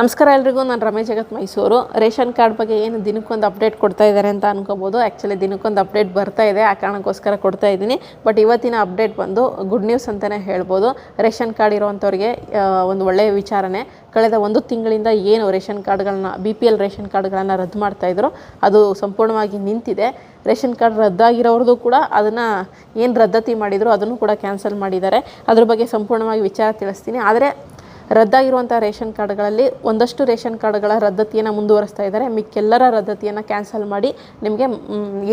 ನಮಸ್ಕಾರ ಎಲ್ರಿಗೂ, ನಾನು ರಮೇಶ್ ಜಗತ್ ಮೈಸೂರು. ರೇಷನ್ ಕಾರ್ಡ್ ಬಗ್ಗೆ ಏನು ದಿನಕ್ಕೊಂದು ಅಪ್ಡೇಟ್ ಕೊಡ್ತಾ ಇದ್ದಾರೆ ಅಂತ ಅನ್ಕೋಬೋದು. ಆ್ಯಕ್ಚುಲಿ ದಿನಕ್ಕೊಂದು ಅಪ್ಡೇಟ್ ಬರ್ತಾ ಇದೆ, ಆ ಕಾರಣಕ್ಕೋಸ್ಕರ ಕೊಡ್ತಾ ಇದ್ದೀನಿ. ಬಟ್ ಇವತ್ತಿನ ಅಪ್ಡೇಟ್ ಬಂದು ಗುಡ್ ನ್ಯೂಸ್ ಅಂತಲೇ ಹೇಳ್ಬೋದು. ರೇಷನ್ ಕಾರ್ಡ್ ಇರೋವಂಥವ್ರಿಗೆ ಒಂದು ಒಳ್ಳೆಯ ವಿಚಾರನೆ. ಕಳೆದ ಒಂದು ತಿಂಗಳಿಂದ ಏನು ರೇಷನ್ ಕಾರ್ಡ್ಗಳನ್ನ ಬಿ ಪಿ ಎಲ್ ರೇಷನ್ ಕಾರ್ಡ್ಗಳನ್ನು ರದ್ದು ಮಾಡ್ತಾಯಿದ್ರು ಅದು ಸಂಪೂರ್ಣವಾಗಿ ನಿಂತಿದೆ. ರೇಷನ್ ಕಾರ್ಡ್ ರದ್ದಾಗಿರೋರ್ದು ಕೂಡ ಅದನ್ನು ಏನು ರದ್ದತಿ ಮಾಡಿದ್ರು ಅದನ್ನು ಕೂಡ ಕ್ಯಾನ್ಸಲ್ ಮಾಡಿದ್ದಾರೆ. ಅದ್ರ ಬಗ್ಗೆ ಸಂಪೂರ್ಣವಾಗಿ ವಿಚಾರ ತಿಳಿಸ್ತೀನಿ. ಆದರೆ ರದ್ದಾಗಿರುವಂಥ ರೇಷನ್ ಕಾರ್ಡ್ಗಳಲ್ಲಿ ಒಂದಷ್ಟು ರೇಷನ್ ಕಾರ್ಡ್ಗಳ ರದ್ದತಿಯನ್ನು ಮುಂದುವರಿಸ್ತಾ ಇದ್ದಾರೆ. ಮಿಕ್ಕೆಲ್ಲರ ರದ್ದತಿಯನ್ನು ಕ್ಯಾನ್ಸಲ್ ಮಾಡಿ ನಿಮಗೆ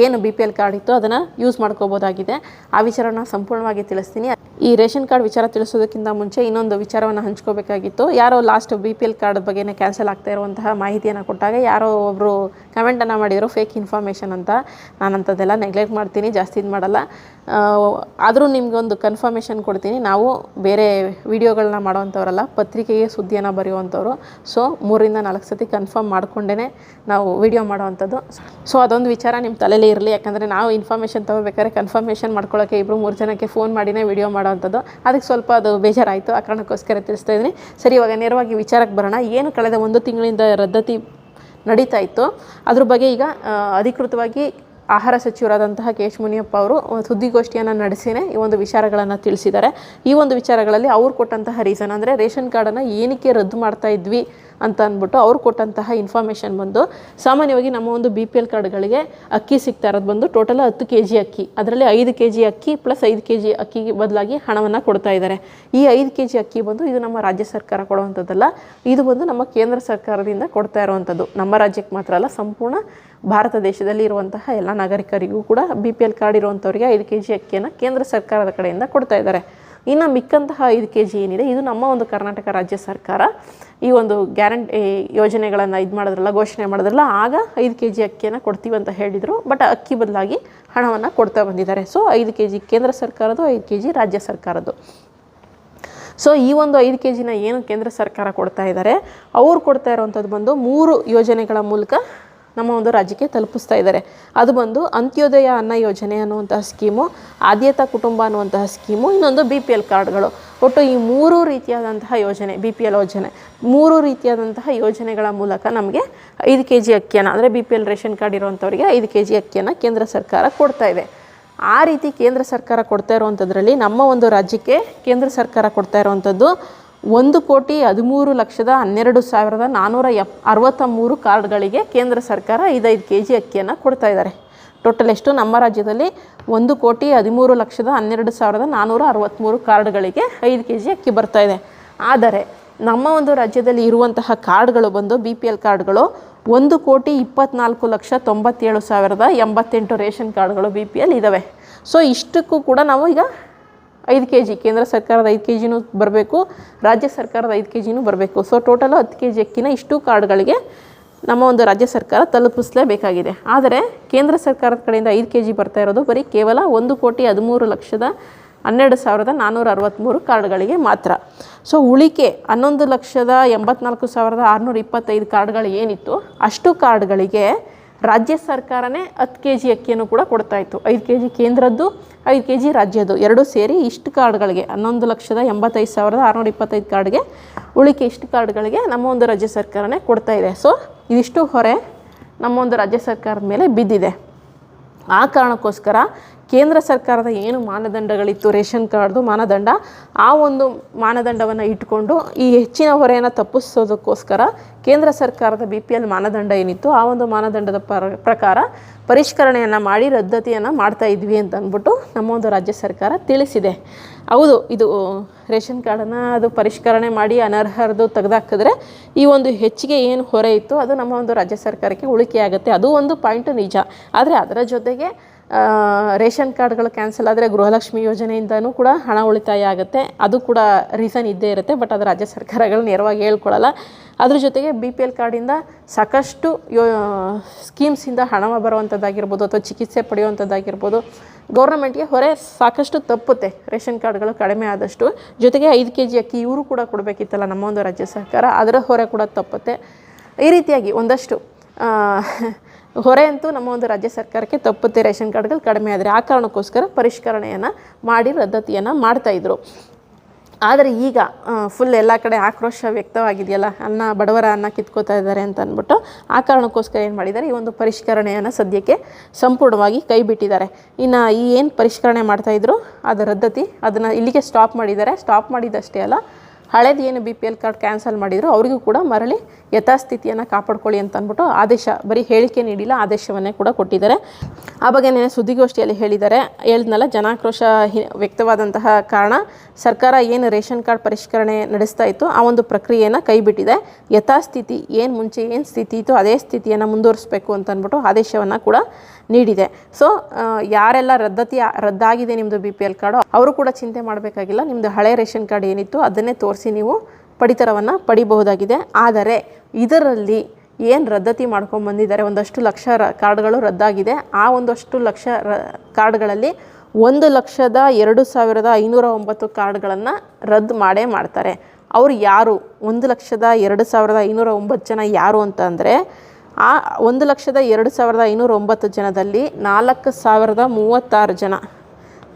ಏನು ಬಿ ಪಿ ಎಲ್ ಕಾರ್ಡ್ ಇತ್ತು ಅದನ್ನು ಯೂಸ್ ಮಾಡ್ಕೋಬೋದಾಗಿದೆ. ಆ ವಿಚಾರನ ಸಂಪೂರ್ಣವಾಗಿ ತಿಳಿಸ್ತೀನಿ. ಈ ರೇಷನ್ ಕಾರ್ಡ್ ವಿಚಾರ ತಿಳಿಸೋದಕ್ಕಿಂತ ಮುಂಚೆ ಇನ್ನೊಂದು ವಿಚಾರವನ್ನು ಹಂಚ್ಕೋಬೇಕಾಗಿತ್ತು. ಯಾರೋ last B P L card ಬಗ್ಗೆನೇ ಕ್ಯಾನ್ಸಲ್ ಆಗ್ತಾ ಇರುವಂತಹ ಮಾಹಿತಿಯನ್ನು ಕೊಟ್ಟಾಗ ಯಾರೋ ಒಬ್ಬರು ಕಮೆಂಟನ್ನು ಮಾಡಿದರು ಫೇಕ್ ಇನ್ಫಾರ್ಮೇಷನ್ ಅಂತ. ನಾನು ಅಂಥದ್ದೆಲ್ಲ ನೆಗ್ಲೆಕ್ಟ್ ಮಾಡ್ತೀನಿ, ಜಾಸ್ತಿ ಇದು ಮಾಡಲ್ಲ. ಆದರೂ ನಿಮಗೊಂದು ಕನ್ಫರ್ಮೇಷನ್ ಕೊಡ್ತೀನಿ. ನಾವು ಬೇರೆ ವಿಡಿಯೋಗಳನ್ನ ಮಾಡೋವಂಥವ್ರಲ್ಲ ಪತ್ರಿಕೆಗೆ ಸುದ್ದಿಯನ್ನು ಬರೆಯುವಂಥವ್ರು ಸೊ ಮೂರಿಂದ ನಾಲ್ಕು ಸತಿ ಕನ್ಫರ್ಮ್ ಮಾಡಿಕೊಂಡೇ ನಾವು ವಿಡಿಯೋ ಮಾಡುವಂಥದ್ದು ಸೊ ಅದೊಂದು ವಿಚಾರ ನಿಮ್ಮ ತಲೆಯಲ್ಲಿ ಇರಲಿ. ಯಾಕಂದರೆ ನಾವು ಇನ್ಫಾರ್ಮೇಷನ್ ತೊಗೋಬೇಕಾದ್ರೆ ಕನ್ಫರ್ಮೇಷನ್ ಮಾಡ್ಕೊಳ್ಳೋಕ್ಕೆ ಇಬ್ಬರು ಮೂರು ಜನಕ್ಕೆ ಫೋನ್ ಮಾಡಿನೇ ವಿಡಿಯೋ ಮಾಡೋವಂಥದ್ದು. ಅದಕ್ಕೆ ಸ್ವಲ್ಪ ಅದು ಬೇಜಾರಾಯಿತು. ಆ ಕಾರಣಕ್ಕೋಸ್ಕರ ತಿಳಿಸ್ತಾ ಇದ್ದೀನಿ. ಸರಿ, ಇವಾಗ ನೇರವಾಗಿ ವಿಚಾರಕ್ಕೆ ಬರೋಣ. ಏನು ಕಳೆದ ಒಂದು ತಿಂಗಳಿಂದ ರದ್ದತಿ ನಡೀತಾ ಇತ್ತು. ಅದ್ರ ಬಗ್ಗೆ ಈಗ ಅಧಿಕೃತವಾಗಿ ಆಹಾರ ಸಚಿವರಾದಂತಹ ಕೆ. ಎಚ್. ಮುನಿಯಪ್ಪ ಅವರು ಸುದ್ದಿಗೋಷ್ಠಿಯನ್ನು ನಡೆಸಿನೇ ಈ ಒಂದು ವಿಚಾರಗಳನ್ನು ತಿಳಿಸಿದ್ದಾರೆ. ಈ ಒಂದು ವಿಚಾರಗಳಲ್ಲಿ ಅವ್ರು ಕೊಟ್ಟಂತಹ ರೀಸನ್ ಅಂದರೆ ರೇಷನ್ ಕಾರ್ಡನ್ನು ಏನಕ್ಕೆ ರದ್ದು ಮಾಡ್ತಾ ಇದ್ವಿ ಅಂತ ಅಂದ್ಬಿಟ್ಟು ಅವ್ರು ಕೊಟ್ಟಂತಹ ಇನ್ಫಾರ್ಮೇಷನ್ ಬಂದು ಸಾಮಾನ್ಯವಾಗಿ ನಮ್ಮ ಒಂದು ಬಿ ಪಿ ಎಲ್ ಕಾರ್ಡ್ಗಳಿಗೆ ಅಕ್ಕಿ ಸಿಗ್ತಾ ಇರೋದು ಬಂದು ಟೋಟಲ್ ಹತ್ತು ಕೆ ಜಿ ಅಕ್ಕಿ. ಅದರಲ್ಲಿ ಐದು ಕೆ ಜಿ ಅಕ್ಕಿ ಪ್ಲಸ್ ಐದು ಕೆ ಜಿ ಅಕ್ಕಿಗೆ ಬದಲಾಗಿ ಹಣವನ್ನು ಕೊಡ್ತಾ ಇದ್ದಾರೆ ಈ ಐದು ಕೆ ಜಿ ಅಕ್ಕಿ ಬಂದು ಇದು ನಮ್ಮ ರಾಜ್ಯ ಸರ್ಕಾರ ಕೊಡುವಂಥದ್ದಲ್ಲ, ಇದು ಬಂದು ನಮ್ಮ ಕೇಂದ್ರ ಸರ್ಕಾರದಿಂದ ಕೊಡ್ತಾ ಇರುವಂಥದ್ದು. ನಮ್ಮ ರಾಜ್ಯಕ್ಕೆ ಮಾತ್ರ ಅಲ್ಲ, ಸಂಪೂರ್ಣ ಭಾರತ ದೇಶದಲ್ಲಿ ಇರುವಂತಹ ಎಲ್ಲ ನಾಗರಿಕರಿಗೂ ಕೂಡ ಬಿ ಪಿ ಎಲ್ ಕಾರ್ಡ್ ಇರುವಂಥವ್ರಿಗೆ ಐದು ಕೆ ಜಿ ಅಕ್ಕಿಯನ್ನು ಕೇಂದ್ರ ಸರ್ಕಾರದ ಕಡೆಯಿಂದ ಕೊಡ್ತಾ ಇದ್ದಾರೆ ಇನ್ನು ಮಿಕ್ಕಂತಹ ಐದು ಕೆ ಜಿ ಏನಿದೆ, ಇದು ನಮ್ಮ ಒಂದು ಕರ್ನಾಟಕ ರಾಜ್ಯ ಸರ್ಕಾರ ಈ ಒಂದು ಗ್ಯಾರಂಟಿ ಯೋಜನೆಗಳನ್ನು ಇದು ಮಾಡೋದ್ರಲ್ಲ, ಘೋಷಣೆ ಮಾಡೋದ್ರಲ್ಲ, ಆಗ ಐದು ಕೆ ಜಿ ಅಕ್ಕಿಯನ್ನು ಕೊಡ್ತೀವಿ ಅಂತ ಹೇಳಿದರು. ಬಟ್ ಅಕ್ಕಿ ಬದಲಾಗಿ ಹಣವನ್ನು ಕೊಡ್ತಾ ಬಂದಿದ್ದಾರೆ. ಸೊ ಐದು ಕೆ ಜಿ ಕೇಂದ್ರ ಸರ್ಕಾರದ್ದು, ಐದು ಕೆ ಜಿ ರಾಜ್ಯ ಸರ್ಕಾರದ್ದು. ಸೊ ಈ ಒಂದು ಐದು ಕೆ ಜಿನ ಏನು ಕೇಂದ್ರ ಸರ್ಕಾರ ಕೊಡ್ತಾ ಇದ್ದಾರೆ, ಅವ್ರು ಕೊಡ್ತಾ ಇರೋವಂಥದ್ದು ಬಂದು ಮೂರು ಯೋಜನೆಗಳ ಮೂಲಕ ನಮ್ಮ ಒಂದು ರಾಜ್ಯಕ್ಕೆ ತಲುಪಿಸ್ತಾ ಇದ್ದಾರೆ. ಅದು ಬಂದು ಅಂತ್ಯೋದಯ ಅನ್ನ ಯೋಜನೆ ಅನ್ನುವಂತಹ ಸ್ಕೀಮು, ಆದ್ಯತಾ ಕುಟುಂಬ ಅನ್ನುವಂತಹ ಸ್ಕೀಮು, ಇನ್ನೊಂದು ಬಿ ಪಿ ಎಲ್ ಕಾರ್ಡ್ಗಳು. ಒಟ್ಟು ಈ ಮೂರು ರೀತಿಯಾದಂತಹ ಯೋಜನೆ, ಬಿ ಪಿ ಎಲ್ ಯೋಜನೆ, ಮೂರು ರೀತಿಯಾದಂತಹ ಯೋಜನೆಗಳ ಮೂಲಕ ನಮಗೆ ಐದು ಕೆ ಜಿ ಅಕ್ಕಿಯನ್ನು, ಅಂದರೆ B P L ration card ಇರುವಂಥವರಿಗೆ ಐದು ಕೆ ಜಿ ಅಕ್ಕಿಯನ್ನು ಕೇಂದ್ರ ಸರ್ಕಾರ ಕೊಡ್ತಾ ಇದೆ. ಆ ರೀತಿ ಕೇಂದ್ರ ಸರ್ಕಾರ ಕೊಡ್ತಾ ಇರುವಂಥದ್ರಲ್ಲಿ ನಮ್ಮ ಒಂದು ರಾಜ್ಯಕ್ಕೆ ಕೇಂದ್ರ ಸರ್ಕಾರ ಕೊಡ್ತಾ ಇರುವಂಥದ್ದು ಒಂದು ಕೋಟಿ ಹದಿಮೂರು ಲಕ್ಷದ ಹನ್ನೆರಡು ಸಾವಿರದ ನಾನ್ನೂರ ಎಪ್ ಅರವತ್ತ ಮೂರು ಕಾರ್ಡ್ಗಳಿಗೆ ಕೇಂದ್ರ ಸರ್ಕಾರ ಐದೈದು ಕೆ ಜಿ ಅಕ್ಕಿಯನ್ನು ಕೊಡ್ತಾ ಇದ್ದಾರೆ. ಟೋಟಲ್ ಎಷ್ಟು? ನಮ್ಮ ರಾಜ್ಯದಲ್ಲಿ ಒಂದು ಕೋಟಿ ಹದಿಮೂರು ಲಕ್ಷದ ಹನ್ನೆರಡು ಸಾವಿರದ ನಾನ್ನೂರ ಅರವತ್ತ್ಮೂರು ಕಾರ್ಡ್ಗಳಿಗೆ ಐದು ಕೆ ಜಿ ಅಕ್ಕಿ ಬರ್ತಾ ಇದೆ. ಆದರೆ ನಮ್ಮ ಒಂದು ರಾಜ್ಯದಲ್ಲಿ ಇರುವಂತಹ ಕಾರ್ಡ್ಗಳು ಬಂದು ಬಿ ಪಿ ಎಲ್ ಕಾರ್ಡ್ಗಳು ಒಂದು ಕೋಟಿ ಇಪ್ಪತ್ನಾಲ್ಕು ಲಕ್ಷ ತೊಂಬತ್ತೇಳು ಸಾವಿರದ ಎಂಬತ್ತೆಂಟು ರೇಷನ್ ಕಾರ್ಡ್ಗಳು ಬಿ ಪಿ ಎಲ್ ಇದ್ದಾವೆ ಸೊ ಇಷ್ಟಕ್ಕೂ ಕೂಡ ನಾವು ಈಗ ಐದು ಕೆ ಜಿ, ಕೇಂದ್ರ ಸರ್ಕಾರದ ಐದು ಕೆ ಜಿನೂ ಬರಬೇಕು, ರಾಜ್ಯ ಸರ್ಕಾರದ ಐದು ಕೆ ಜಿನೂ ಬರಬೇಕು. ಸೊ ಟೋಟಲು ಹತ್ತು ಕೆ ಜಿ ಅಕ್ಕಿನ ಇಷ್ಟು ಕಾರ್ಡ್ಗಳಿಗೆ ನಮ್ಮ ಒಂದು ರಾಜ್ಯ ಸರ್ಕಾರ ತಲುಪಿಸಲೇಬೇಕಾಗಿದೆ. ಆದರೆ, ಕೇಂದ್ರ ಸರ್ಕಾರದ ಕಡೆಯಿಂದ ಐದು ಕೆ ಜಿ ಬರ್ತಾ ಇರೋದು ಬರೀ ಕೇವಲ ಒಂದು ಕೋಟಿ ಹದಿಮೂರು ಲಕ್ಷದ ಹನ್ನೆರಡು ಸಾವಿರದ ನಾನ್ನೂರ ಅರವತ್ತ್ಮೂರು ಕಾರ್ಡ್ಗಳಿಗೆ ಮಾತ್ರ. ಸೊ ಉಳಿಕೆ ಹನ್ನೊಂದು ಲಕ್ಷದ ಎಂಬತ್ನಾಲ್ಕು ಸಾವಿರದ ಆರುನೂರ ಇಪ್ಪತ್ತೈದು ಕಾರ್ಡ್ಗಳು ಏನಿತ್ತು, ಅಷ್ಟು ಕಾರ್ಡ್ಗಳಿಗೆ ರಾಜ್ಯ ಸರ್ಕಾರನೇ ಹತ್ತು ಕೆ ಜಿ ಅಕ್ಕಿಯನ್ನು ಕೂಡ ಕೊಡ್ತಾ ಇತ್ತು. ಐದು ಕೆ ಜಿ ಕೇಂದ್ರದ್ದು, ಐದು ಕೆ ಜಿ ರಾಜ್ಯದ್ದು. ಎರಡೂ ಸೇರಿ ಇಷ್ಟು ಕಾರ್ಡ್ಗಳಿಗೆ, ಹನ್ನೊಂದು ಲಕ್ಷದ ಎಂಬತ್ತೈದು ಸಾವಿರದ ಆರುನೂರ ಇಪ್ಪತ್ತೈದು ಕಾರ್ಡ್ಗೆ ಉಳಿಕೆ ಇಷ್ಟು ಕಾರ್ಡ್ಗಳಿಗೆ ನಮ್ಮ ಒಂದು ರಾಜ್ಯ ಸರ್ಕಾರನೇ ಕೊಡ್ತಾ ಇದೆ. ಸೊ ಇದಿಷ್ಟು ಹೊರೆ ನಮ್ಮ ಒಂದು ರಾಜ್ಯ ಸರ್ಕಾರದ ಮೇಲೆ ಬಿದ್ದಿದೆ. ಆ ಕಾರಣಕ್ಕೋಸ್ಕರ ಕೇಂದ್ರ ಸರ್ಕಾರದ ಏನು ಮಾನದಂಡಗಳಿತ್ತು ರೇಷನ್ ಕಾರ್ಡ್ದು ಮಾನದಂಡ, ಆ ಒಂದು ಮಾನದಂಡವನ್ನು ಇಟ್ಕೊಂಡು ಈ ಹೆಚ್ಚಿನ ಹೊರೆಯನ್ನು ತಪ್ಪಿಸೋದಕ್ಕೋಸ್ಕರ ಕೇಂದ್ರ ಸರ್ಕಾರದ ಬಿ ಪಿ ಎಲ್ ಮಾನದಂಡ ಏನಿತ್ತು, ಆ ಒಂದು ಮಾನದಂಡದ ಪರ, ಪ್ರಕಾರ ಪರಿಷ್ಕರಣೆಯನ್ನು ಮಾಡಿ ರದ್ದತಿಯನ್ನು ಮಾಡ್ತಾ ಇದ್ವಿ ಅಂತ ಅಂದ್ಬಿಟ್ಟು ನಮ್ಮ ಒಂದು ರಾಜ್ಯ ಸರ್ಕಾರ ತಿಳಿಸಿದೆ. ಹೌದು, ಇದು ರೇಷನ್ ಕಾರ್ಡನ್ನು ಅದು ಪರಿಷ್ಕರಣೆ ಮಾಡಿ ಅನರ್ಹರದು ತೆಗೆದಾಕಿದ್ರೆ ಈ ಒಂದು ಹೆಚ್ಚಿಗೆ ಏನು ಹೊರೆ ಇತ್ತು ಅದು ನಮ್ಮ ಒಂದು ರಾಜ್ಯ ಸರ್ಕಾರಕ್ಕೆ ಉಳಿಕೆ ಆಗುತ್ತೆ ಅದು ಒಂದು ಪಾಯಿಂಟು ನಿಜ. ಆದರೆ ಅದರ ಜೊತೆಗೆ ರೇಷನ್ ಕಾರ್ಡ್ಗಳು ಕ್ಯಾನ್ಸಲ್ ಆದರೆ ಗೃಹಲಕ್ಷ್ಮಿ ಯೋಜನೆಯಿಂದನೂ ಕೂಡ ಹಣ ಉಳಿತಾಯ ಆಗುತ್ತೆ. ಅದು ಕೂಡ ರೀಸನ್ ಇದ್ದೇ ಇರುತ್ತೆ, ಬಟ್ ಅದು ರಾಜ್ಯ ಸರ್ಕಾರಗಳು ನೇರವಾಗಿ ಹೇಳ್ಕೊಳ್ಳಲ್ಲ ಅದ್ರ ಜೊತೆಗೆ ಬಿ ಪಿ ಎಲ್ ಕಾರ್ಡಿಂದ ಸಾಕಷ್ಟು ಯೋ, ಸ್ಕೀಮ್ಸಿಂದ ಹಣ ಬರುವಂಥದ್ದಾಗಿರ್ಬೋದು ಅಥವಾ ಚಿಕಿತ್ಸೆ ಪಡೆಯುವಂಥದ್ದಾಗಿರ್ಬೋದು ಗೌರ್ಮೆಂಟ್ಗೆ ಹೊರೆ ಸಾಕಷ್ಟು ತಪ್ಪುತ್ತೆ ರೇಷನ್ ಕಾರ್ಡ್ಗಳು ಕಡಿಮೆ ಆದಷ್ಟು. ಜೊತೆಗೆ ಐದು ಕೆ ಜಿ ಅಕ್ಕಿ ಇವರು ಕೂಡ ಕೊಡಬೇಕಿತ್ತಲ್ಲ ನಮ್ಮ ಒಂದು ರಾಜ್ಯ ಸರ್ಕಾರ, ಅದರ ಹೊರೆ ಕೂಡ ತಪ್ಪುತ್ತೆ. ಈ ರೀತಿಯಾಗಿ ಒಂದಷ್ಟು ಹೊರೆ ಅಂತೂ ನಮ್ಮ ಒಂದು ರಾಜ್ಯ ಸರ್ಕಾರಕ್ಕೆ ತಪ್ಪುತ್ತೆ ರೇಷನ್ ಕಾರ್ಡ್ಗಳು ಕಡಿಮೆ ಆದರೆ ಆ ಕಾರಣಕ್ಕೋಸ್ಕರ ಪರಿಷ್ಕರಣೆಯನ್ನು ಮಾಡಿ ರದ್ದತಿಯನ್ನು ಮಾಡ್ತಾಯಿದ್ರು ಆದರೆ ಈಗ ಫುಲ್ ಎಲ್ಲ ಕಡೆ ಆಕ್ರೋಶ ವ್ಯಕ್ತವಾಗಿದೆಯಲ್ಲ, ಅನ್ನ ಬಡವರ ಅನ್ನ ಕಿತ್ಕೋತಾ ಇದ್ದಾರೆ ಅಂತ ಅಂದ್ಬಿಟ್ಟು ಆ ಕಾರಣಕ್ಕೋಸ್ಕರ ಏನು ಮಾಡಿದ್ದಾರೆ, ಈ ಒಂದು ಪರಿಷ್ಕರಣೆಯನ್ನು ಸದ್ಯಕ್ಕೆ ಸಂಪೂರ್ಣವಾಗಿ ಕೈ ಬಿಟ್ಟಿದ್ದಾರೆ. ಇನ್ನು ಈ ಏನು ಪರಿಷ್ಕರಣೆ ಮಾಡ್ತಾಯಿದ್ರು ಅದು ರದ್ದತಿ ಅದನ್ನು ಇಲ್ಲಿಗೆ ಸ್ಟಾಪ್ ಮಾಡಿದ್ದಾರೆ. ಸ್ಟಾಪ್ ಮಾಡಿದಷ್ಟೇ ಅಲ್ಲ, ಹಳೇದು ಏನು B P L card cancel ಮಾಡಿದ್ರು, ಅವರಿಗೂ ಕೂಡ ಮರಳಿ ಯಥಾಸ್ಥಿತಿಯನ್ನು ಕಾಪಾಡ್ಕೊಳ್ಳಿ ಅಂತ ಅಂದ್ಬಿಟ್ಟು ಆದೇಶ, ಬರೀ ಹೇಳಿಕೆ ನೀಡಿಲ್ಲ, ಆದೇಶವನ್ನೇ ಕೂಡ ಕೊಟ್ಟಿದ್ದಾರೆ. ಆ ಬಗ್ಗೆ ನೆನೆ ಸುದ್ದಿಗೋಷ್ಠಿಯಲ್ಲಿ ಹೇಳಿದ್ದಾರೆ. ಹೇಳಿದ್ನಲ್ಲ, ಜನಾಕ್ರೋಶ ವ್ಯಕ್ತವಾದಂತಹ ಕಾರಣ ಸರ್ಕಾರ ಏನು ರೇಷನ್ ಕಾರ್ಡ್ ಪರಿಷ್ಕರಣೆ ನಡೆಸ್ತಾ ಇತ್ತು, ಆ ಒಂದು ಪ್ರಕ್ರಿಯೆಯನ್ನು ಕೈಬಿಟ್ಟಿದೆ. ಯಥಾಸ್ಥಿತಿ ಏನು ಮುಂಚೆ ಏನು ಸ್ಥಿತಿ ಇತ್ತು, ಅದೇ ಸ್ಥಿತಿಯನ್ನು ಮುಂದುವರಿಸಬೇಕು ಅಂತ ಅಂದ್ಬಿಟ್ಟು ಆದೇಶವನ್ನು ಕೂಡ ನೀಡಿದೆ. ಸೊ ಯಾರೆಲ್ಲ ರದ್ದತಿ ರದ್ದಾಗಿದೆ ನಿಮ್ಮದು ಬಿ ಪಿ ಎಲ್ ಕಾರ್ಡು, ಅವರು ಕೂಡ ಚಿಂತೆ ಮಾಡಬೇಕಾಗಿಲ್ಲ. ನಿಮ್ಮದು ಹಳೆ ರೇಷನ್ ಕಾರ್ಡ್ ಏನಿತ್ತು, ಅದನ್ನೇ ತೋರಿಸಿ ನೀವು ಪಡಿತರವನ್ನು ಪಡಿಬಹುದಾಗಿದೆ. ಆದರೆ ಇದರಲ್ಲಿ ಏನು ರದ್ದತಿ ಮಾಡ್ಕೊಂಡು ಬಂದಿದ್ದಾರೆ? ಒಂದಷ್ಟು ಲಕ್ಷ ರ ಕಾರ್ಡ್ಗಳು ರದ್ದಾಗಿದೆ. ಆ ಒಂದಷ್ಟು ಲಕ್ಷ ರ ಕಾರ್ಡ್ಗಳಲ್ಲಿ ಒಂದು ಲಕ್ಷದ ಎರಡು ಸಾವಿರದ ಐನೂರ ಒಂಬತ್ತು ಕಾರ್ಡ್ಗಳನ್ನು ರದ್ದು ಮಾಡೇ ಮಾಡ್ತಾರೆ. ಅವರು ಯಾರು? ಒಂದು ಲಕ್ಷದ ಎರಡು ಸಾವಿರದ ಐನೂರ ಒಂಬತ್ತು ಜನ ಯಾರು ಅಂತ ಅಂದರೆ, ಆ ಒಂದು ಲಕ್ಷದ ಎರಡು ಸಾವಿರದ ಐನೂರ ಒಂಬತ್ತು ಜನದಲ್ಲಿ ನಾಲ್ಕು ಸಾವಿರದ ಮೂವತ್ತಾರು ಜನ,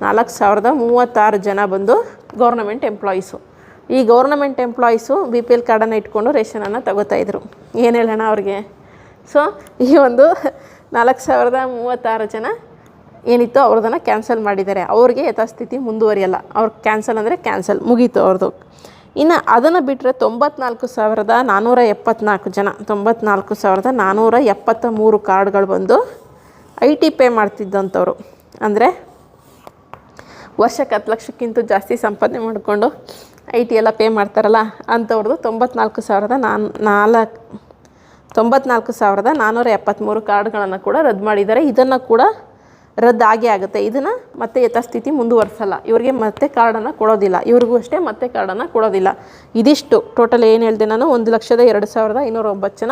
ನಾಲ್ಕು ಸಾವಿರದ ಮೂವತ್ತಾರು ಜನ ಬಂದು ಗೌರ್ನಮೆಂಟ್ ಎಂಪ್ಲಾಯೀಸು. ಈ government employees B P L ಕಾರ್ಡನ್ನು ಇಟ್ಕೊಂಡು ರೇಷನನ್ನು ತಗೋತಾಯಿದ್ರು ಏನು ಹೇಳೋಣ ಅವ್ರಿಗೆ? ಸೊ ಈ ಒಂದು ನಾಲ್ಕು ಸಾವಿರದ ಮೂವತ್ತಾರು ಜನ ಏನಿತ್ತು ಅವ್ರದನ್ನು ಕ್ಯಾನ್ಸಲ್ ಮಾಡಿದ್ದಾರೆ. ಅವ್ರಿಗೆ ಯಥಾಸ್ಥಿತಿ ಮುಂದುವರಿಯಲ್ಲ. ಅವ್ರು ಕ್ಯಾನ್ಸಲ್ ಅಂದರೆ ಕ್ಯಾನ್ಸಲ್ ಮುಗೀತು ಅವ್ರದ್ದು ಇನ್ನು ಅದನ್ನು ಬಿಟ್ಟರೆ ತೊಂಬತ್ನಾಲ್ಕು ಸಾವಿರದ ನಾನ್ನೂರ ಎಪ್ಪತ್ನಾಲ್ಕು ಜನ, ತೊಂಬತ್ನಾಲ್ಕು ಸಾವಿರದ ನಾನ್ನೂರ ಎಪ್ಪತ್ತ ಮೂರು ಕಾರ್ಡ್ಗಳು ಬಂದು ಐ ಟಿ ಪೇ ಮಾಡ್ತಿದ್ದಂಥವ್ರು. ಅಂದರೆ ವರ್ಷಕ್ಕೆ ಹತ್ತು ಲಕ್ಷಕ್ಕಿಂತ ಜಾಸ್ತಿ ಸಂಪಾದನೆ ಮಾಡಿಕೊಂಡು ಐ ಟಿ ಎಲ್ಲ ಪೇ ಮಾಡ್ತಾರಲ್ಲ ಅಂಥವ್ರದ್ದು ತೊಂಬತ್ನಾಲ್ಕು ಸಾವಿರದ ನಾನ್, ನಾಲ್ಕು, ತೊಂಬತ್ನಾಲ್ಕು ಸಾವಿರದ ನಾನ್ನೂರ ಎಪ್ಪತ್ತ್ಮೂರು ಕಾರ್ಡ್ಗಳನ್ನು ಕೂಡ ರದ್ದು ಮಾಡಿದ್ದಾರೆ. ಇದನ್ನು ಕೂಡ ರದ್ದಾಗೇ ಆಗುತ್ತೆ. ಇದನ್ನು ಮತ್ತೆ ಯಥಾಸ್ಥಿತಿ ಮುಂದುವರಿಸಲ್ಲ. ಇವರಿಗೆ ಮತ್ತೆ ಕಾರ್ಡನ್ನು ಕೊಡೋದಿಲ್ಲ. ಇವ್ರಿಗೂ ಅಷ್ಟೇ ಮತ್ತೆ ಕಾರ್ಡನ್ನು ಕೊಡೋದಿಲ್ಲ. ಇದಿಷ್ಟು. ಟೋಟಲ್ ಏನು ಹೇಳಿದೆ ನಾನು, ಒಂದು ಲಕ್ಷದ ಎರಡು ಸಾವಿರದ ಐನೂರ ಒಂಬತ್ತು ಜನ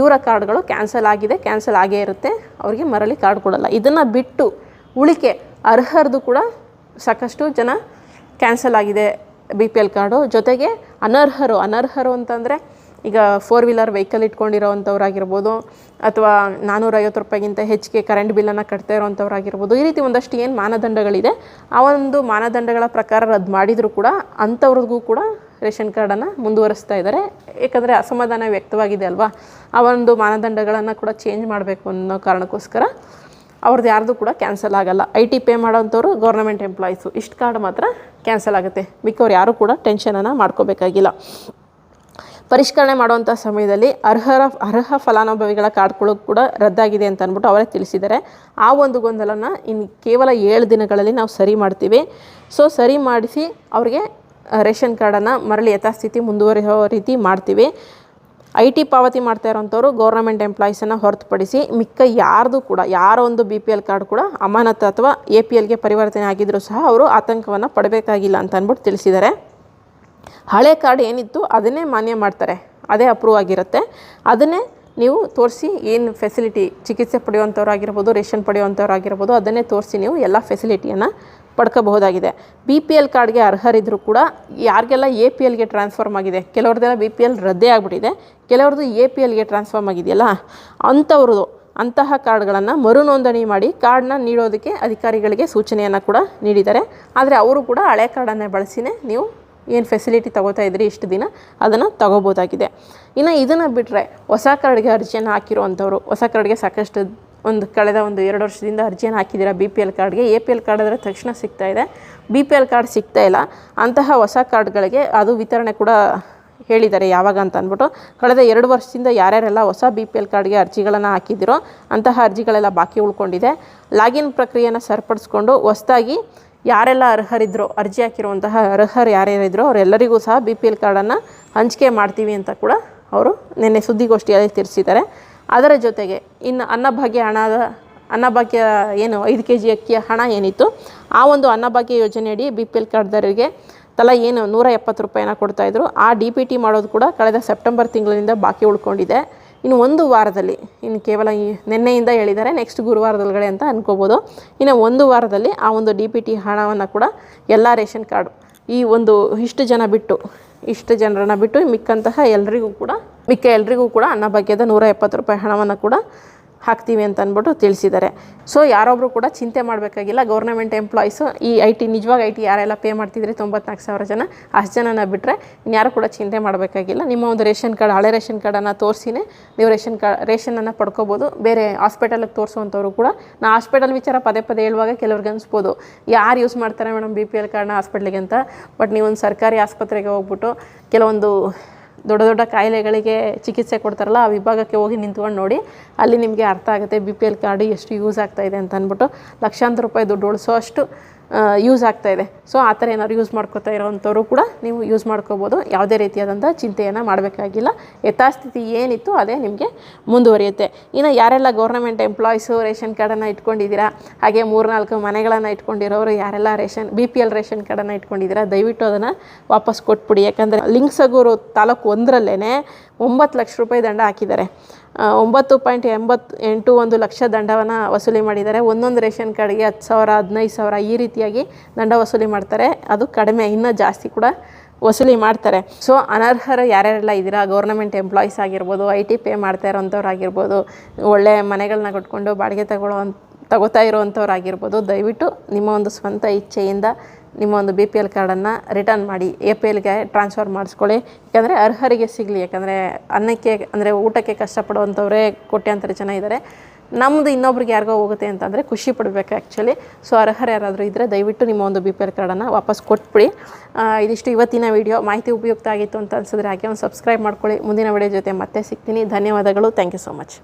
ಇವರ ಕಾರ್ಡ್ಗಳು ಕ್ಯಾನ್ಸಲ್ ಆಗಿದೆ, ಕ್ಯಾನ್ಸಲ್ ಆಗೇ ಇರುತ್ತೆ. ಅವರಿಗೆ ಮರಳಿ ಕಾರ್ಡ್ ಕೊಡಲ್ಲ. ಇದನ್ನು ಬಿಟ್ಟು ಉಳಿಕೆ ಅರ್ಹರದು ಕೂಡ ಸಾಕಷ್ಟು ಜನ ಕ್ಯಾನ್ಸಲ್ ಆಗಿದೆ. B P L card. ಜೊತೆಗೆ ಅನರ್ಹರು ಅನರ್ಹರು ಅಂತಂದರೆ ಈಗ ಫೋರ್ ವೀಲರ್ ವೆಹಿಕಲ್ ಇಟ್ಕೊಂಡಿರೋವಂಥವ್ರಾಗಿರ್ಬೋದು ಅಥವಾ ನಾನ್ನೂರೈವತ್ತು ರೂಪಾಯಿಗಿಂತ ಹೆಚ್ಚಿಗೆ ಕರೆಂಟ್ ಬಿಲ್ಲನ್ನು ಕಟ್ತಾ ಇರೋವಂಥವ್ರಾಗಿರ್ಬೋದು ಈ ರೀತಿ ಒಂದಷ್ಟು ಏನು ಮಾನದಂಡಗಳಿದೆ, ಆ ಒಂದು ಮಾನದಂಡಗಳ ಪ್ರಕಾರ ರದ್ದು ಮಾಡಿದರೂ ಕೂಡ ಅಂಥವ್ರಿಗೂ ಕೂಡ ರೇಷನ್ ಕಾರ್ಡನ್ನು ಮುಂದುವರಿಸ್ತಾ ಇದ್ದಾರೆ. ಏಕೆಂದರೆ ಅಸಮಾಧಾನ ವ್ಯಕ್ತವಾಗಿದೆ ಅಲ್ವಾ? ಆ ಒಂದು ಮಾನದಂಡಗಳನ್ನು ಕೂಡ ಚೇಂಜ್ ಮಾಡಬೇಕು ಅನ್ನೋ ಕಾರಣಕ್ಕೋಸ್ಕರ. ಅವ್ರದ್ದು ಯಾರ್ದು ಕೂಡ ಕ್ಯಾನ್ಸಲ್ ಆಗಲ್ಲ. ಐ ಟಿ ಪೇ ಮಾಡೋವಂಥವ್ರು ಗೌರ್ಮೆಂಟ್ ಎಂಪ್ಲಾಯೀಸು ಇಷ್ಟು ಕಾರ್ಡ್ ಮಾತ್ರ ಕ್ಯಾನ್ಸಲ್ ಆಗುತ್ತೆ. ಮಿಕ್ಕವ್ರು ಯಾರೂ ಕೂಡ ಟೆನ್ಷನನ್ನು ಮಾಡ್ಕೋಬೇಕಾಗಿಲ್ಲ. ಪರಿಷ್ಕರಣೆ ಮಾಡುವಂಥ ಸಮಯದಲ್ಲಿ ಅರ್ಹರ, ಅರ್ಹ ಫಲಾನುಭವಿಗಳ ಕಾರ್ಡ್ಗಳು ಕೂಡ ರದ್ದಾಗಿದೆ ಅಂತ ಅಂದ್ಬಿಟ್ಟು ಅವರೇ ತಿಳಿಸಿದ್ದಾರೆ. ಆ ಒಂದು ಗೊಂದಲನ ಇನ್ನು ಕೇವಲ ಏಳು ದಿನಗಳಲ್ಲಿ ನಾವು ಸರಿ ಮಾಡ್ತೀವಿ. ಸೊ ಸರಿ ಮಾಡಿಸಿ ಅವರಿಗೆ ರೇಷನ್ ಕಾರ್ಡನ್ನು ಮರಳಿ ಯಥಾಸ್ಥಿತಿ ಮುಂದುವರಿಸೋ ರೀತಿ ಮಾಡ್ತೀವಿ. ಐ ಟಿ ಪಾವತಿ ಮಾಡ್ತಾ ಇರೋಂಥವ್ರು ಗೌರ್ಮೆಂಟ್ ಎಂಪ್ಲಾಯೀಸನ್ನು ಹೊರತುಪಡಿಸಿ ಮಿಕ್ಕ ಯಾರ್ದು ಕೂಡ, ಯಾರ ಒಂದು ಬಿ ಪಿ ಎಲ್ ಕಾರ್ಡ್ ಕೂಡ ಅಮಾನತು ಅಥವಾ ಎ ಪಿ ಎಲ್ಗೆ ಪರಿವರ್ತನೆ ಆಗಿದ್ದರೂ ಸಹ ಅವರು ಆತಂಕವನ್ನು ಪಡಬೇಕಾಗಿಲ್ಲ ಅಂತ ಅಂದ್ಬಿಟ್ಟು ತಿಳಿಸಿದ್ದಾರೆ. ಹಳೆ ಕಾರ್ಡ್ ಏನಿತ್ತು ಅದನ್ನೇ ಮಾನ್ಯ ಮಾಡ್ತಾರೆ, ಅದೇ ಅಪ್ರೂವ್ ಆಗಿರುತ್ತೆ. ಅದನ್ನೇ ನೀವು ತೋರಿಸಿ ಏನು ಫೆಸಿಲಿಟಿ ಚಿಕಿತ್ಸೆ ಪಡೆಯುವಂಥವ್ರಾಗಿರ್ಬೋದು, ರೇಷನ್ ಪಡೆಯುವಂಥವ್ರಾಗಿರ್ಬೋದು, ಅದನ್ನೇ ತೋರಿಸಿ ನೀವು ಎಲ್ಲ ಫೆಸಿಲಿಟಿಯನ್ನು ಪಡ್ಕೋಬಹುದಾಗಿದೆ. ಬಿ ಪಿ ಎಲ್ ಕಾರ್ಡ್ಗೆ ಅರ್ಹರಿದ್ದರೂ ಕೂಡ ಯಾರಿಗೆಲ್ಲ ಎ ಪಿ ಎಲ್ಗೆ ಟ್ರಾನ್ಸ್ಫಾರ್ಮ್ ಆಗಿದೆ ಕೆಲವ್ರದ್ದೆಲ್ಲ ಬಿ ಪಿ ಎಲ್ ರದ್ದೇ ಆಗಿಬಿಟ್ಟಿದೆ, ಕೆಲವ್ರದ್ದು ಎ ಪಿ ಎಲ್ಗೆ ಟ್ರಾನ್ಸ್ಫಾರ್ಮ್ ಆಗಿದೆಯಲ್ಲ, ಅಂಥವ್ರದ್ದು, ಅಂತಹ ಕಾರ್ಡ್ಗಳನ್ನು ಮರು ನೋಂದಣಿ ಮಾಡಿ ಕಾರ್ಡ್ನ ನೀಡೋದಕ್ಕೆ ಅಧಿಕಾರಿಗಳಿಗೆ ಸೂಚನೆಯನ್ನು ಕೂಡ ನೀಡಿದ್ದಾರೆ. ಆದರೆ ಅವರು ಕೂಡ ಹಳೆ ಕಾರ್ಡನ್ನೇ ಬಳಸಿನೇ ನೀವು ಏನು ಫೆಸಿಲಿಟಿ ತೊಗೋತಾ ಇದ್ರಿ ಇಷ್ಟು ದಿನ, ಅದನ್ನು ತಗೋಬೋದಾಗಿದೆ ಇನ್ನು ಇದನ್ನು ಬಿಟ್ಟರೆ ಹೊಸ ಕಾರ್ಡ್ಗೆ ಅರ್ಜಿಯನ್ನು ಹಾಕಿರುವಂಥವ್ರು, ಹೊಸ ಕಾರ್ಡ್ಗೆ ಸಾಕಷ್ಟು ಒಂದು ಕಳೆದ ಒಂದು ಎರಡು ವರ್ಷದಿಂದ ಅರ್ಜಿಯನ್ನು ಹಾಕಿದ್ದೀರಾ ಬಿ ಪಿ ಎಲ್ ಕಾರ್ಡ್ಗೆ? ಎ ಪಿ ಎಲ್ ಕಾರ್ಡ್ ಆದರೆ ತಕ್ಷಣ ಸಿಗ್ತಾ ಇದೆ. ಬಿ ಪಿ ಎಲ್ ಕಾರ್ಡ್ ಸಿಗ್ತಾ ಇಲ್ಲ. ಅಂತಹ ಹೊಸ ಕಾರ್ಡ್ಗಳಿಗೆ ಅದು ವಿತರಣೆ ಕೂಡ ಹೇಳಿದ್ದಾರೆ ಯಾವಾಗ ಅಂತ ಅಂದ್ಬಿಟ್ಟು. ಕಳೆದ ಎರಡು ವರ್ಷದಿಂದ ಯಾರ್ಯಾರೆಲ್ಲ ಹೊಸ ಬಿ ಪಿ ಎಲ್ ಕಾರ್ಡ್ಗೆ ಅರ್ಜಿಗಳನ್ನು ಹಾಕಿದ್ದೀರೋ ಅಂತಹ ಅರ್ಜಿಗಳೆಲ್ಲ ಬಾಕಿ ಉಳ್ಕೊಂಡಿದೆ. ಲಾಗಿನ್ ಪ್ರಕ್ರಿಯೆಯನ್ನು ಸರಿಪಡಿಸ್ಕೊಂಡು ಹೊಸದಾಗಿ ಯಾರೆಲ್ಲ ಅರ್ಹರಿದ್ರೋ, ಅರ್ಜಿ ಹಾಕಿರುವಂತಹ ಅರ್ಹರು ಯಾರ್ಯಾರಿದ್ರೋ ಅವರೆಲ್ಲರಿಗೂ ಸಹ ಬಿ ಪಿ ಎಲ್ ಕಾರ್ಡನ್ನು ಹಂಚಿಕೆ ಮಾಡ್ತೀವಿ ಅಂತ ಕೂಡ ಅವರು ನಿನ್ನೆ ಸುದ್ದಿಗೋಷ್ಠಿಯಲ್ಲಿ ತಿಳಿಸಿದ್ದಾರೆ. ಅದರ ಜೊತೆಗೆ ಇನ್ನು ಅನ್ನಭಾಗ್ಯ ಹಣದ ಅನ್ನಭಾಗ್ಯ ಏನು, ಐದು ಕೆ ಜಿ ಅಕ್ಕಿಯ ಹಣ ಏನಿತ್ತು, ಆ ಒಂದು ಅನ್ನಭಾಗ್ಯ ಯೋಜನೆಯಡಿ ಬಿ ಪಿ ಎಲ್ ಕಾರ್ಡ್ದಾರರಿಗೆ ತಲಾ ಏನು, ನೂರ ಎಪ್ಪತ್ತು ರೂಪಾಯಿನ ಕೊಡ್ತಾಯಿದ್ರು ಆ ಡಿ ಪಿ ಟಿ ಮಾಡೋದು ಕೂಡ ಕಳೆದ ಸೆಪ್ಟೆಂಬರ್ ತಿಂಗಳಿಂದ ಬಾಕಿ ಉಳ್ಕೊಂಡಿದೆ. ಇನ್ನು ಒಂದು ವಾರದಲ್ಲಿ, ಇನ್ನು ಕೇವಲ ಈ ನಿನ್ನೆಯಿಂದ ಹೇಳಿದ್ದಾರೆ ನೆಕ್ಸ್ಟ್ ಗುರುವಾರದೊಳಗಡೆ ಅಂತ ಅನ್ಕೋಬೋದು. ಇನ್ನು ಒಂದು ವಾರದಲ್ಲಿ ಆ ಒಂದು ಡಿ ಪಿ ಟಿ ಹಣವನ್ನು ಕೂಡ ಎಲ್ಲ ರೇಷನ್ ಕಾರ್ಡು ಈ ಒಂದು ಇಷ್ಟು ಜನ ಬಿಟ್ಟು ಇಷ್ಟು ಜನರನ್ನ ಬಿಟ್ಟು ಮಿಕ್ಕಂತಹ ಎಲ್ರಿಗೂ ಕೂಡ, ಮಿಕ್ಕ ಎಲ್ರಿಗೂ ಕೂಡ ಅನ್ನಭಾಗ್ಯದ ನೂರ ಎಪ್ಪತ್ತು ರೂಪಾಯಿ ಹಣವನ್ನು ಕೂಡ ಹಾಕ್ತೀವಿ ಅಂತ ಅಂದ್ಬಿಟ್ಟು ತಿಳಿಸಿದ್ದಾರೆ. ಸೊ ಯಾರೊಬ್ಬರು ಕೂಡ ಚಿಂತೆ ಮಾಡಬೇಕಾಗಿಲ್ಲ. ಗೌರ್ಮೆಂಟ್ ಎಂಪ್ಲಾಯೀಸು ಈ ಐ ಟಿ ನಿಜವಾಗಿ ಐ ಟಿ ಯಾರೆಲ್ಲ ಪೇ ಮಾಡ್ತಿದ್ರೆ? ತೊಂಬತ್ನಾಲ್ಕು ಸಾವಿರ ಜನ. ಅಷ್ಟು ಜನನ ಬಿಟ್ಟರೆ ಇನ್ಯಾರು ಕೂಡ ಚಿಂತೆ ಮಾಡಬೇಕಾಗಿಲ್ಲ. ನಿಮ್ಮ ಒಂದು ರೇಷನ್ ಕಾರ್ಡ್, ಹಳೆ ರೇಷನ್ ಕಾರ್ಡನ್ನು ತೋರಿಸಿನೇ ನೀವು ರೇಷನ್ ಕಾರ್ಡ್ ರೇಷನನ್ನು ಪಡ್ಕೋಬೋದು. ಬೇರೆ ಹಾಸ್ಪಿಟಲಿಗೆ ತೋರಿಸುವಂಥವ್ರು ಕೂಡ ನಾ ಹಾಸ್ಪಿಟಲ್ ವಿಚಾರ ಪದೇ ಪದೇ ಹೇಳುವಾಗ ಕೆಲವ್ರಿಗೆ ಅನಿಸ್ಬೋದು. ಯಾರು ಯೂಸ್ ಮಾಡ್ತಾರೆ ಮೇಡಮ್ ಬಿ ಪಿ ಎಲ್ ಕಾರ್ಡ್ನ ಹಾಸ್ಪಿಟ್ಲಿಗೆ ಅಂತ? ಬಟ್ ನೀವೊಂದು ಸರ್ಕಾರಿ ಆಸ್ಪತ್ರೆಗೆ ಹೋಗ್ಬಿಟ್ಟು ಕೆಲವೊಂದು ದೊಡ್ಡ ದೊಡ್ಡ ಕಾಯಿಲೆಗಳಿಗೆ ಚಿಕಿತ್ಸೆ ಕೊಡ್ತಾರಲ್ಲ, ಆ ವಿಭಾಗಕ್ಕೆ ಹೋಗಿ ನಿಂತ್ಕೊಂಡು ನೋಡಿ, ಅಲ್ಲಿ ನಿಮಗೆ ಅರ್ಥ ಆಗುತ್ತೆ ಬಿ ಪಿ ಎಲ್ ಕಾರ್ಡು ಎಷ್ಟು ಯೂಸ್ ಆಗ್ತಾಯಿದೆ ಅಂತ ಅಂದ್ಬಿಟ್ಟು ಲಕ್ಷಾಂತರ ರೂಪಾಯಿ ದುಡ್ಡು ಉಳಿಸೋ ಅಷ್ಟು ಯೂಸ್ ಆಗ್ತಾ ಇದೆ. ಸೊ ಆ ಥರ ಏನಾದ್ರು ಯೂಸ್ ಮಾಡ್ಕೋತಾ ಇರೋವಂಥವ್ರು ಕೂಡ ನೀವು ಯೂಸ್ ಮಾಡ್ಕೋಬೋದು. ಯಾವುದೇ ರೀತಿಯಾದಂಥ ಚಿಂತೆಯನ್ನು ಮಾಡಬೇಕಾಗಿಲ್ಲ. ಯಥಾಸ್ಥಿತಿ ಏನಿತ್ತು ಅದೇ ನಿಮಗೆ ಮುಂದುವರಿಯುತ್ತೆ. ಇನ್ನು ಯಾರೆಲ್ಲ ಗೌರ್ಮೆಂಟ್ ಎಂಪ್ಲಾಯೀಸು ರೇಷನ್ ಕಾರ್ಡನ್ನು ಇಟ್ಕೊಂಡಿದ್ದೀರಾ, ಹಾಗೆ ಮೂರ್ನಾಲ್ಕು ಮನೆಗಳನ್ನು ಇಟ್ಕೊಂಡಿರೋರು, ಯಾರೆಲ್ಲ ration B P L ration ಕಾರ್ಡನ್ನು ಇಟ್ಕೊಂಡಿದ್ದೀರಾ, ದಯವಿಟ್ಟು ಅದನ್ನು ವಾಪಸ್ ಕೊಟ್ಬಿಡಿ. ಯಾಕಂದರೆ ಲಿಂಕ್ಸಗೂರು ತಾಲೂಕು ಒಂದರಲ್ಲೇ ಒಂಬತ್ತು ಲಕ್ಷ ರೂಪಾಯಿ ದಂಡ ಹಾಕಿದ್ದಾರೆ. ಒಂಬತ್ತು ಪಾಯಿಂಟ್ ಎಂಬತ್ತು ಎಂಟು ಒಂದು ಲಕ್ಷ ದಂಡವನ್ನು ವಸೂಲಿ ಮಾಡಿದ್ದಾರೆ. ಒಂದೊಂದು ರೇಷನ್ ಕಾರ್ಡ್ಗೆ ಹತ್ತು ಸಾವಿರ, ಹದಿನೈದು ಸಾವಿರ ಈ ರೀತಿಯಾಗಿ ದಂಡ ವಸೂಲಿ ಮಾಡ್ತಾರೆ. ಅದು ಕಡಿಮೆ, ಇನ್ನೂ ಜಾಸ್ತಿ ಕೂಡ ವಸೂಲಿ ಮಾಡ್ತಾರೆ. ಸೊ, ಅನರ್ಹರು ಯಾರ್ಯಾರೆಲ್ಲ ಇದ್ದೀರಾ? ಗೌರ್ಮೆಂಟ್ ಎಂಪ್ಲಾಯೀಸ್ ಆಗಿರ್ಬೋದು, ಐ ಟಿ ಪೇ ಮಾಡ್ತಾ ಇರೋಂಥವ್ರು ಆಗಿರ್ಬೋದು, ಒಳ್ಳೆ ಮನೆಗಳನ್ನ ಕಟ್ಕೊಂಡು ಬಾಡಿಗೆ ತಗೊಳ್ಳೋ ತಗೋತಾ ಇರೋವಂಥವ್ರು ಆಗಿರ್ಬೋದು, ದಯವಿಟ್ಟು ನಿಮ್ಮ ಒಂದು ಸ್ವಂತ ಇಚ್ಛೆಯಿಂದ ನಿಮ್ಮ ಒಂದು ಬಿ ಪಿ ಎಲ್ ಕಾರ್ಡನ್ನು ರಿಟರ್ನ್ ಮಾಡಿ ಎ ಪಿ ಎಲ್ಗೆ ಟ್ರಾನ್ಸ್ಫರ್ ಮಾಡಿಸ್ಕೊಳ್ಳಿ. ಯಾಕಂದರೆ ಅರ್ಹರಿಗೆ ಸಿಗಲಿ. ಯಾಕಂದರೆ ಅನ್ನಕ್ಕೆ, ಅಂದರೆ ಊಟಕ್ಕೆ ಕಷ್ಟಪಡುವಂಥವ್ರೇ ಕೋಟ್ಯಾಂತರ ಜನ ಇದ್ದಾರೆ ನಮ್ಮದು ಇನ್ನೊಬ್ರಿಗೆ ಯಾರಿಗೋ ಹೋಗುತ್ತೆ ಅಂತಂದರೆ ಖುಷಿ ಪಡಬೇಕು ಆ್ಯಕ್ಚುಲಿ ಸೊ ಅರ್ಹರು ಯಾರಾದರೂ ಇದ್ದರೆ ದಯವಿಟ್ಟು ನಿಮ್ಮ ಒಂದು ಬಿ ಪಿ ಎಲ್ ಕಾರ್ಡನ್ನು ವಾಪಸ್ ಕೊಟ್ಬಿಡಿ. ಇದಿಷ್ಟು ಇವತ್ತಿನ ವಿಡಿಯೋ ಮಾಹಿತಿ ಉಪಯುಕ್ತ ಆಗಿತ್ತು ಅಂತ ಅನ್ಸಿದ್ರೆ ಹಾಗೆ ಒಂದು ಸಬ್ಸ್ಕ್ರೈಬ್ ಮಾಡ್ಕೊಳ್ಳಿ. ಮುಂದಿನ ವಿಡಿಯೋ ಜೊತೆ ಮತ್ತೆ ಸಿಗ್ತೀನಿ. ಧನ್ಯವಾದಗಳು. Thank you so much